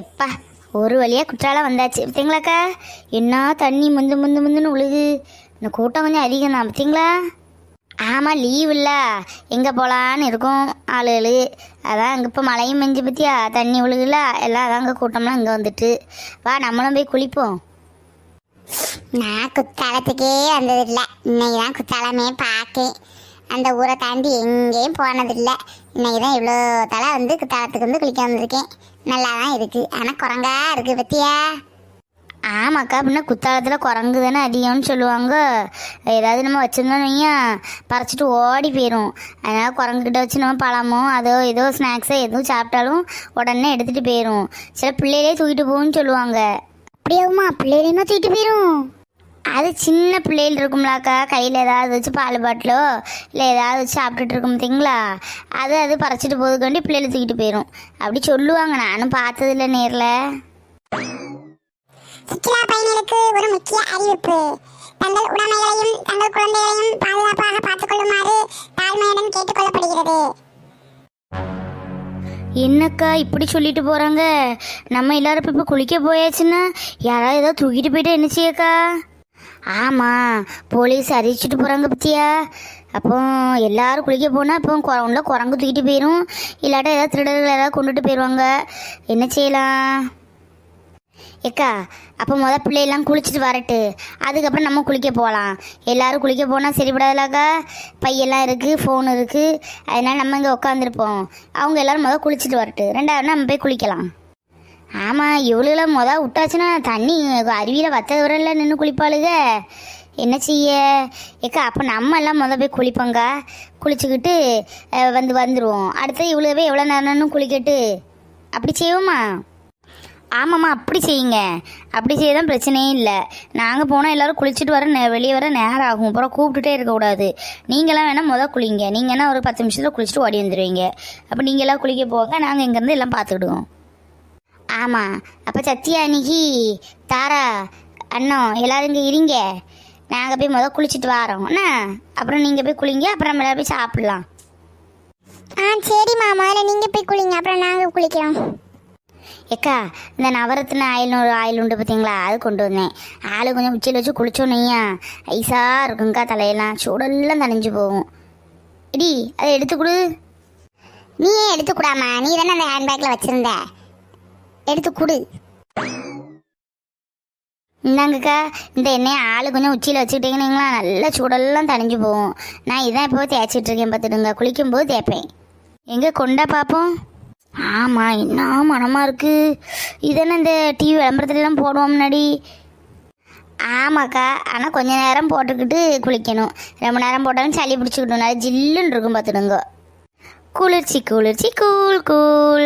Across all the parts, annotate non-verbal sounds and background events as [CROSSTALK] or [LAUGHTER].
எப்பா ஒரு வழியாக குற்றாலம் வந்தாச்சு. பார்த்தீங்களாக்கா? என்ன தண்ணி முந்து முந்து முந்துன்னு உழுகு இந்த கூட்டம் கொஞ்சம் அதிகம் தான் பார்த்தீங்களா? ஆமாம் லீவ் இல்லை. எங்கே போகலான்னு இருக்கும் ஆளுகள். அதான் அங்கே இப்போ மழையும் மெஞ்சு பற்றியா தண்ணி விழுகுல எல்லாம் அதான் அங்கே கூட்டம்லாம் இங்கே வந்துட்டு. வா நம்மளும் போய் குளிப்போம். நான் குத்தாலத்துக்கே வந்ததில்லை. இன்னைக்கு தான் குத்தாலமே பார்க்கேன். அந்த ஊரை தாண்டி எங்கேயும் போனதில்ல. இன்னைக்கு தான் இவ்வளோ தலை வந்து குத்தாலத்துக்கு வந்து குளிக்க வந்திருக்கேன். நல்லா தான் இருக்கு. ஆனால் குரங்கா இருக்கு பத்தியா? ஆமாக்கா அப்படின்னா குத்தாலத்தில் குரங்கு தானே அதிகம்னு சொல்லுவாங்க. ஏதாவது நம்ம வச்சுருந்தோம் வையா பறிச்சிட்டு ஓடி போயிடும் அதனால் குரங்குக்கிட்ட வச்சு நம்ம பழமோ அதோ ஏதோ ஸ்நாக்ஸோ எதுவும் சாப்பிட்டாலும் உடனே எடுத்துகிட்டு போயிடும் சில பிள்ளைகளே தூக்கிட்டு போகும்னு சொல்லுவாங்க. அப்படியாவுமா? பிள்ளைகளையுமா தூக்கிட்டு போயிடும் அது சின்ன பிள்ளைகள் இருக்கும்லாக்கா. கையில் ஏதாவது வச்சு பால் பாட்டிலோ இல்லை ஏதாவது வச்சு சாப்பிட்டுட்டு இருக்கும் பார்த்தீங்களா அது அது பறிச்சிட்டு போதுக்காண்டி பிள்ளைகளை தூக்கிட்டு போயிடும் அப்படி சொல்லுவாங்க. நானும் பார்த்ததில்ல நேரில். சுற்றுலா பயணிகளுக்கு ஒரு முக்கிய அறிவிப்பு. தங்கள் உடைமைகளையும் தங்கள் குழந்தைகளையும் பாதுகாப்பாக பார்த்துக் கொள்ளுமாறு தாழ்மையுடன் கேட்டுக்கொள்ளப்படுகிறது. என்னக்கா இப்படி சொல்லிட்டு போகிறாங்க நம்ம எல்லாரும் இப்போ இப்போ குளிக்க போயாச்சுன்னா யாராவது ஏதோ தூக்கிட்டு போயிட்டு என்ன செய்யக்கா? ஆமாம் போலீஸ் அறிவிச்சிட்டு போகிறாங்க பத்தியா? அப்போ எல்லோரும் குளிக்க போனால் அப்போ குரவுண்டில் குரங்கு தூக்கிட்டு போயிடும் இல்லாட்டா ஏதாவது திருடர்கள் ஏதாவது கொண்டுட்டு போயிடுவாங்க என்ன செய்யலாம்? ஏக்கா அப்போ முத பிள்ளையெல்லாம் குளிச்சுட்டு வரட்டு. அதுக்கப்புறம் நம்ம குளிக்க போகலாம் எல்லோரும் குளிக்க போனால் சரிபடாதலாக்கா? பையெல்லாம் இருக்குது ஃபோன் இருக்குது அதனால் நம்ம இங்கே உட்காந்துருப்போம் அவங்க எல்லாரும் மொதல் குளிச்சுட்டு வரட்டு. ரெண்டாவது நம்ம போய் குளிக்கலாம். ஆமாம் இவ்வளோ மொதல் விட்டாச்சுன்னா தண்ணி அருவியில் வத்த விரலில் நின்று குளிப்பாளுக. என்ன செய்ய? ஏக்கா அப்போ நம்ம எல்லாம் மொதல் போய் குளிப்போங்க குளிச்சுக்கிட்டு வந்து வந்துடுவோம் அடுத்து இவ்வளோவே எவ்வளோ நேரம்னு குளிக்கட்டு? அப்படி செய்வோமா? ஆமாம்மா அப்படி செய்யுங்க. அப்படி செய்ய தான் பிரச்சனையே இல்லை. நாங்கள் போனால் எல்லோரும் குளிச்சுட்டு வர நே- வெளியே வர நேரம் ஆகும். அப்புறம் கூப்பிட்டுட்டே இருக்கக்கூடாது. நீங்களாம் வேணால் முதல் குளிங்க. நீங்கள் என்ன ஒரு பத்து நிமிஷத்தில் குளிச்சுட்டு ஓடி வந்துடுவீங்க அப்போ நீங்களாம் குளிக்க போக நாங்கள் இங்கேருந்து எல்லாம் பார்த்துக்கிடுவோம். ஆமாம் அப்போ சத்தியா அன்னைக்கு தாரா அண்ணன் எல்லாரும் இங்கே இருங்க. நாங்கள் போய் முத குளிச்சுட்டு வரோம். என்ன? அப்புறம் நீங்கள் போய் குளிங்க அப்புறம் நம்ம எல்லாரும் போய் சாப்பிட்லாம். ஆ சரிம்மா. முதல்ல நீங்கள் போய் குளிங்க அப்புறம் நாங்கள் குளிக்கிறோம். ஏக்கா இந்த நவரத்தின ஆயில் ஒரு ஆயில் உண்டு பார்த்தீங்களா அது கொண்டு வந்தேன். ஆளு கொஞ்சம் உச்சியில் வச்சு குளிச்சோன்னையா ஐஸாக இருக்குங்க்கா தலையெல்லாம் சூடெல்லாம் தணிஞ்சு போகும். இடி அதை எடுத்து கொடு. நீயே எடுத்துக்கூடாமா நீ தானே அந்த ஹேண்ட்பேக்கில் வச்சுருந்த. எடுத்து கொடு. இந்தாங்கக்கா இந்த எண்ணெயை ஆளு கொஞ்சம் உச்சியில் வச்சுக்கிட்டீங்கன்னா நல்லா சூடெல்லாம் தணிஞ்சு போகும். நான் இதான் இப்போ தேய்ச்சிட்டு இருக்கேன் பார்த்துடுங்க. குளிக்கும்போது தேய்ப்பேன். எங்கே கொண்டா பார்ப்போம் ஆமாம் என்ன மனமாக இருக்குது இதென்ன இந்த டிவி விளம்பரத்துலலாம் போடுவோம் முன்னாடி? ஆமாக்கா ஆனால் கொஞ்ச நேரம் போட்டுக்கிட்டு குளிக்கணும். ரொம்ப நேரம் போட்டாலும் சளி பிடிச்சிக்கிட்டோம் நல்லா ஜில்லுன்னு இருக்கும் பார்த்துடுங்க. குளிர்ச்சி குளிர்ச்சி கூல் கூல்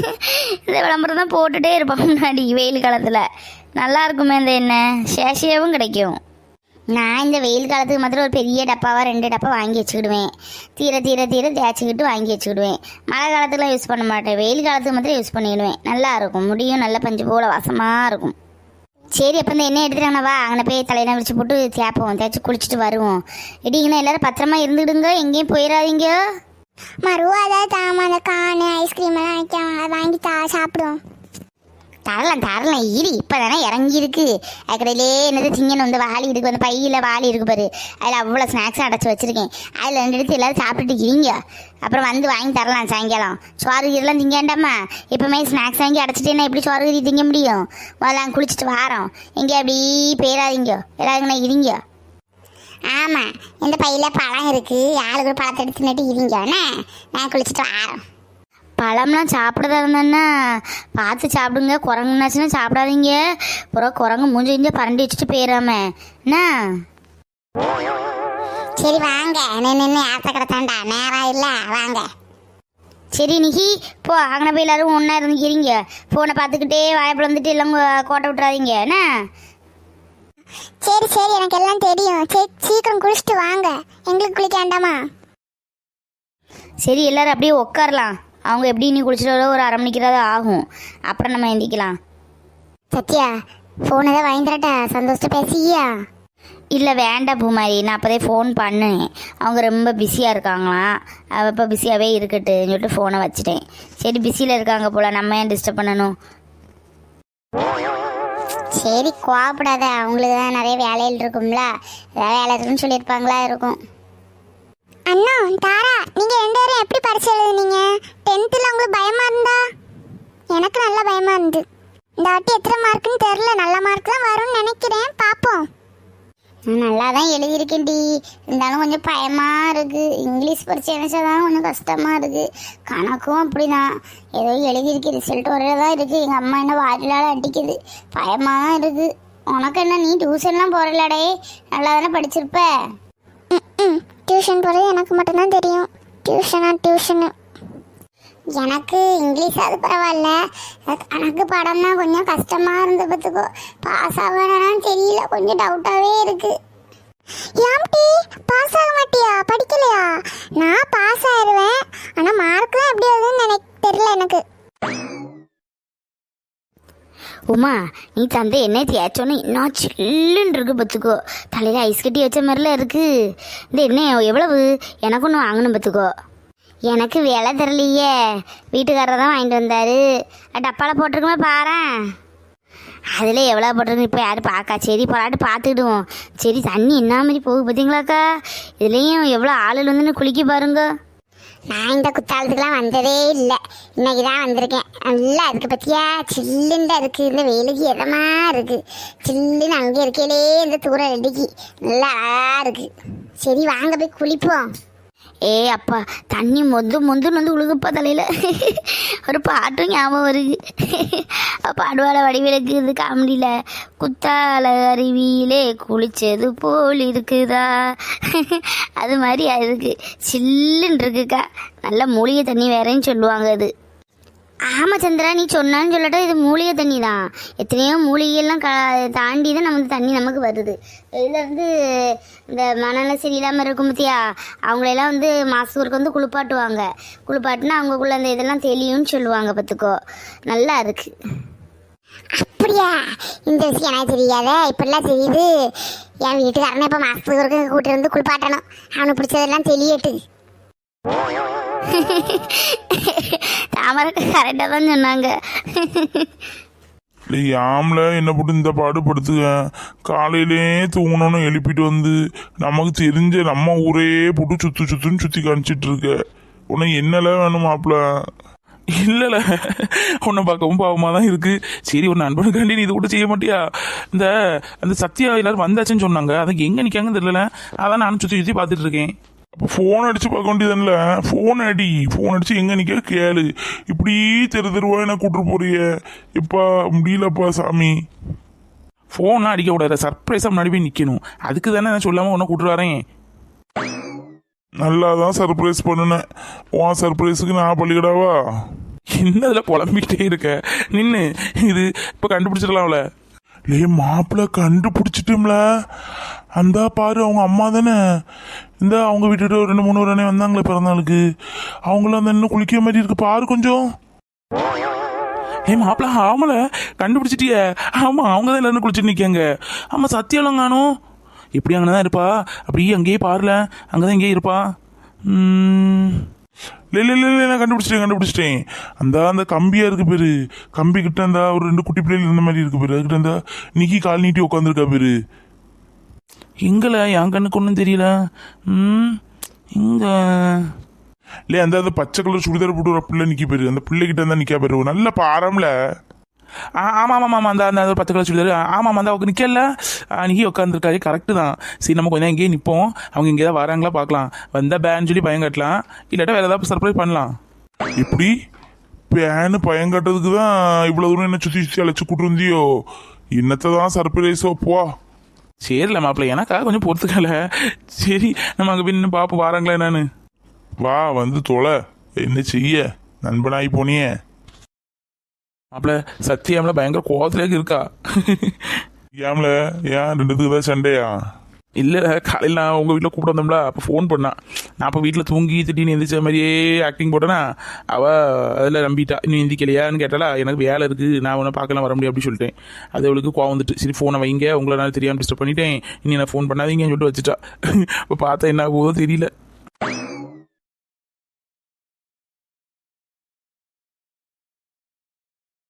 [LAUGHS] இந்த விளம்பரம் தான் போட்டுட்டே இருப்பான் முன்னாடி வெயில் காலத்தில். நல்லா இருக்குமே இந்த எண்ணெய். சேஷியாவும் கிடைக்கும். நான் இந்த வெயில் காலத்துக்கு மாத்திரம் ஒரு பெரிய டப்பாவாக ரெண்டு டப்பா வாங்கி வச்சுக்கிடுவேன். தீர தீர தீர தேய்ச்சிக்கிட்டு வாங்கி வச்சுக்கிடுவேன். மழை காலத்துக்குலாம் யூஸ் பண்ண மாட்டேன். வெயில் காலத்துக்கு மாத்திரம் யூஸ் பண்ணிடுவேன் நல்லா இருக்கும். முடியும். நல்ல பஞ்சு போல வாசமாக இருக்கும். சரி அப்போ இந்த எண்ணெய் எடுத்துட்டாங்க வா. அங்கே போய் தலையெல்லாம் விரிச்சு போட்டு தேய்ப்போம். தேய்ச்சி குளிச்சுட்டு வருவோம். இடிங்கன்னா எல்லோரும் பத்திரமா இருந்துடுங்க. எங்கேயும் போயிடாதீங்க. மறுவா ஏதாவது தாமா அந்த கானு ஐஸ்கிரீம் எல்லாம் வைக்காம வாங்கி தா சாப்பிடுவோம் தரலாம் தரலாம். இரு இப்போ தானே இறங்கி இருக்கு அதுக்கடையிலே என்னது சிங்கன் வந்து வாலி இருக்கு வந்து பையில் வாலி இருக்கு பாரு. அதில் அவ்வளோ ஸ்நாக்ஸ் அடைச்சி வச்சிருக்கேன். அதில் ரெண்டு எடுத்து எல்லாரும் சாப்பிட்டுட்டு இருங்க. அப்புறம் வந்து வாங்கி தரலாம் சாயங்காலம். சோறு கீரெல்லாம் திங்கேண்டாமா? இப்போமே ஸ்நாக்ஸ் வாங்கி அடைச்சிட்டேன்னா எப்படி சோறு கீரி திங்க முடியும்? முதல்ல குளிச்சுட்டு வாரோம். எங்கே அப்படி போயிடாதீங்க எல்லாருங்கண்ணா இருங்க. ஆமாம் இந்த பையில் பழம் இருக்குது ஆளுக்கு பழத்தை எடுத்து நட்டு இருங்கண்ணே நான் குளிச்சுட்டு வாரோம் பழம்லாம் சாப்பிட்றதா இருந்தேன்னா பார்த்து சாப்பிடுங்க. குரங்குனாச்சுன்னா சாப்பிடாதீங்க. அப்புறம் குரங்கு மூஞ்சி இஞ்சி பரண்டி வச்சுட்டு போயிடாம என்ன? சரி வாங்க. நின்று ஆத்த கிடத்தாண்டா நேரம் இல்லை வாங்க. சரி நிக்கி போ. அங்கே போய் எல்லாரும் ஒன்றா இருந்துக்கிறீங்க ஃபோனை பார்த்துக்கிட்டே வாய்ப்பில் வந்துட்டு எல்லாம் கோட்டை விட்றாதீங்க என்ன? சரி சரி எனக்கு எல்லாம் தெரியும். சரி சீக்கிரம் குளிச்சுட்டு வாங்க. எங்களுக்கு குளிக்க வேண்டாமா? சரி எல்லாரும் அப்படியே உட்காரலாம் அவங்க எப்படி நீ குளிச்சுட்டு ஒரு அரை மணிக்கிறாவது ஆகும். அப்புறம் நம்ம எந்திக்கலாம் சத்யா ஃபோன் ஏதாவது வாங்கி தரட்டா? சந்தோஷத்தை பேசியா இல்லை வேண்டாம் பூமாரி. நான் அப்போதே ஃபோன் பண்ணேன். அவங்க ரொம்ப பிஸியாக இருக்காங்களாம். அவள் இப்போ பிஸியாகவே இருக்கட்டுன்னு சொல்லிட்டு ஃபோனை வச்சுட்டேன். சரி பிஸியில் இருக்காங்க போல். நம்ம ஏன் டிஸ்டர்ப் பண்ணணும்? சரி கோவப்படாத. அவங்களுக்கு தான் நிறைய வேலையில் இருக்கும்ல. ஏதாவது வேலை இருக்குன்னு சொல்லியிருப்பாங்களா இருக்கும். அண்ணா தாரா நீங்கள் ரெண்டு பேரும் எப்படி பரிசு எழுதுனீங்க? டென்த்தில் உங்களுக்கு பயமாக இருந்தா? எனக்கு நல்லா பயமாக இருந்து. இந்த வாட்டி எத்தனை மார்க்குன்னு தெரில நல்ல மார்க் தான் வரும்னு நினைக்கிறேன். நல்லா தான் எழுதியிருக்கேன்டி. இருந்தாலும் கொஞ்சம் பயமாக இருக்குது இங்கிலீஷ் பரிச்சை நினச்சாதான் கொஞ்சம் கஷ்டமாக இருக்குது கணக்கும் அப்படிதான். ஏதோ எழுதியிருக்கு ரிசல்ட் வரதான் இருக்குது எங்கள் அம்மா என்ன வாரிலால் அடிக்குது. பயமாக தான் இருக்குது உனக்கு என்ன நீ டியூஷன்லாம் போகிறலடே நல்லா தானே படிச்சிருப்ப டியூஷன் போகிறது எனக்கு மட்டும்தான் தெரியும். டியூஷனா டியூஷனு எனக்கு இங்கிலீஷ் அது பரவாயில்ல. கணக்கு படம்னா கொஞ்சம் கஷ்டமா இருந்து பார்த்துக்கோ. பாஸ் ஆகணும்னு தெரியல கொஞ்சம் டவுட்டாகவே இருக்கு. ஏம்டி பாஸ் ஆக மாட்டியா? படிக்கலையா? நான் பாஸ் ஆயிடுவேன் ஆனால் மார்க்லாம் எப்படி வருதுன்னு எனக்கு தெரியல எனக்கு. உமா நீ தந்தை எண்ணெய் தேய்ச்சோன்னு இன்னும் சில்லுன்னு இருக்கு பார்த்துக்கோ. தலையில் ஐஸ் கட்டி வச்ச மாதிரிலாம் இருக்குது இந்த எண்ணெய் எவ்வளவு? எனக்கு ஒன்று வாங்கணும் பார்த்துக்கோ. எனக்கு விலை தரலையே வீட்டுக்காரர் தான் வாங்கிட்டு வந்தார். டப்பாவில் போட்டிருக்குமே பாரேன். அதில் எவ்வளோ போட்டிருக்கு இப்போ யாரும் பார்க்கா சரி போராட்டு பார்த்துக்கிடுவோம் சரி தண்ணி என்ன மாதிரி போகுது பார்த்தீங்களாக்கா இதுலேயும் எவ்வளோ ஆளுகள் வந்துன்னு குளிக்க பாருங்க. நான் இந்த குத்தாலத்துக்குலாம் வந்ததே இல்லை. இன்னைக்கு தான் வந்திருக்கேன். நல்லா இருக்கு பற்றியா சில்லுன்னு இருக்குது இந்த வெயிலுக்கு இதமா இருக்குது சில்லுன்னு அங்கே இருக்கையிலே இந்த தூரம் ரெடிக்கு நல்லா அழகா சரி வாங்க போய் குளிப்போம். ஏ அப்பா தண்ணி மொந்து மொந்துன்னு வந்து உழுகுப்பா தலையில். ஒரு பாட்டும் ஞாபகம் வருது. பாடுவாள வடிவிலக்கு இது காமெடியில். குத்தால அருவியிலே குளிச்சது போல் இருக்குதா? அது மாதிரி அதுக்கு சில்லுன்னு இருக்குக்கா. நல்ல மூலிகை தண்ணி வேறேன்னு சொல்லுவாங்க அது. ஆமாம் சந்திரா நீ சொன்னான்னு சொல்லட்டா இது மூலிகை தண்ணி தான் எத்தனையோ மூலிகையெல்லாம் க தாண்டி தான் நமக்கு தண்ணி நமக்கு வருது. இதில் வந்து இந்த மனநல சரியில்லாமல் இருக்கும் பத்தியா? அவங்களெல்லாம் வந்து மாதத்துக்கு வந்து குளிப்பாட்டுவாங்க. குளிப்பாட்டினா அவங்களுக்குள்ள அந்த இதெல்லாம் தெளியும்னு சொல்லுவாங்க பார்த்துக்கோ. நல்லா இருக்கு. அப்படியா? இந்த விஷயம் எனக்கு தெரியாத. இப்படிலாம் தெரியுது. என் வீட்டுக்காரனை இப்போ மாசத்துக்கு ஒரு வந்து குளிப்பாட்டணும். அவனுக்கு பிடிச்சதெல்லாம் தெளியட்டு. தாமரை கரெக்டாக தான் சொன்னாங்க. யாமில் என்ன போட்டு இந்த பாடு படுத்துக்க காலையிலே தூங்கணும்னு எழுப்பிட்டு வந்து நமக்கு தெரிஞ்ச நம்ம ஊரே போட்டு சுத்து சுத்துன்னு சுற்றி காமிச்சிட்டு இருக்க. உனக்கு என்னல வேணும் மாப்பிள்ள இல்லைல்ல உன்னை பார்க்கவும் பாவமாக தான் இருக்கு. சரி ஒரு நண்பனுக்காண்டி நீ இது கூட செய்ய மாட்டியா? இந்த அந்த சத்யா எல்லாரும் வந்தாச்சுன்னு சொன்னாங்க. அதுக்கு எங்கே நிற்காங்கன்னு தெரியல. அதான் நானும் சுற்றி சுற்றி பார்த்துட்டு இருக்கேன். அப்போ ஃபோன் அடிச்சு பார்க்க வேண்டியதுல ஃபோன் அடி ஃபோன் அடிச்சு எங்கே நிற்க கேளு. இப்படி தெரு தெருவா என்ன கூட்டு போறிய? இப்பா முடியலப்பா சாமி. ஃபோன்லாம் அடிக்க கூடாது. சர்ப்ரைஸாக முன்னாடி போய் நிற்கணும் அதுக்கு தானே நான் சொல்லாமல் உன்னை கூட்டு வரேன். நல்லா தான் சர்ப்ரைஸ் பண்ணுனேன். உன் சர்ப்ரைஸுக்கு நான் பள்ளிக்கடாவா? என்ன இதில் புலம்பிக்கிட்டே இருக்க? நின்று இது இப்போ கண்டுபிடிச்சிடலாம்ல. லே மாப்பிள்ள கண்டுபிடிச்சிட்டோம்ல. அந்த பாரு அவங்க அம்மா தானே. இந்த அவங்க விட்டுட்டு ஒரு ரெண்டு மூணு வரனே வந்தாங்களே பிறந்தாளுக்கு அவங்களும் அந்த இன்னும் குளிக்க மாதிரி இருக்கு. பாரு கொஞ்சம். ஏ மாப்பிள்ள ஆமல. கண்டுபிடிச்சிட்டிய. ஆமாம் அவங்க தான் எல்லாரும் குளிச்சுட்டு நிற்காங்க ஆமாம் சத்தியாலம் காணும். எப்படி அங்கே தான் இருப்பா? அப்படியே அங்கேயே பாருல. அங்கே தான் இங்கேயே இருப்பா. இல்லை இல்லை இல்லை நான் கண்டுபிடிச்சிட்டேன் கண்டுபிடிச்சிட்டேன். அந்த அந்த கம்பியா இருக்கு பேரு. கம்பி கிட்ட அந்த ஒரு ரெண்டு குட்டி பிள்ளைகள் இருந்த மாதிரி இருக்கு பேரு. அதுக்கிட்ட அந்த நிக்கி கால் நீட்டி உட்காந்துருக்கா பேரு. எங்கல? என் கண்ணுக்கு ஒன்றும் தெரியல. ம் இங்க. இல்லை அந்த அந்த பச்சை கலர் சுடிதார் போட்டு ஒரு பிள்ளை நிக்கி பேரு. அந்த பிள்ளைகிட்ட இருந்தா நிக்கா பேரு. நல்ல பாரம்ல. ஆ ஆமாம் ஆமாம் ஆமாம் அந்த அந்த பத்து கிலோ சொல்லிதாரு ஆமாம் அந்த அவங்க நிற்கல அன்றைக்கி உட்காந்துருக்காரு கரெக்டு தான். சரி நம்ம கொஞ்சம் இங்கேயே நிற்போம் அவங்க இங்கே தான் வராங்களா பார்க்கலாம். வந்தால் பேன் சொல்லி பயம் கட்டலாம். இல்லாட்டா வேறு ஏதாவது சர்ப்ரைஸ் பண்ணலாம். இப்படி பேனு பயம் கட்டுறதுக்கு தான் இவ்வளோ தூரம் என்ன சுற்றி சுற்றி அழைச்சி கூட்டு வந்தியோ? என்னத்தை தான் சர்ப்ரைஸோ போ. சரில மாப்பிள்ள எனக்காக கொஞ்சம் பொறுத்துக்கல. சரி நம்ம அங்கே போய் நின்று பார்ப்போம் வராங்களா என்னன்னு. வா வந்து தொலை. என்ன செய்ய? நண்பனாகி போனியே. மாப்பிள்ள சத்தியம்ல பயங்கர கோவத்திலேயே இருக்கா. ஏம்ல ஏன் ரெண்டுத்துக்கு தான் சண்டையா? இல்லை காலையில் நான் உங்கள் வீட்டில் கூப்பிட வந்தோம்ல அப்போ ஃபோன் பண்ணான் நான் அப்போ வீட்டில் தூங்கி திடீர்னு எந்திரிச்ச மாதிரியே ஆக்டிங் போட்டேன்னா அவள் அதில் நம்பிட்டா இன்னும் எந்திக்கலையான்னு கேட்டாலா எனக்கு வேலை இருக்குது நான் உன்னை பார்க்கலாம் வர முடியும் அப்படின்னு சொல்லிட்டேன். அது அவளுக்கு கோவம் வந்துட்டு சரி ஃபோனை வைங்க உங்களை நான் தெரியாமல் டிஸ்டர்ப் பண்ணிட்டேன். இனி நான் ஃபோன் பண்ணாதீங்கன்னு சொல்லிட்டு வச்சுட்டா. [LAUGHS] இப்போ பார்த்தா என்ன ஆகுதோ தெரியல.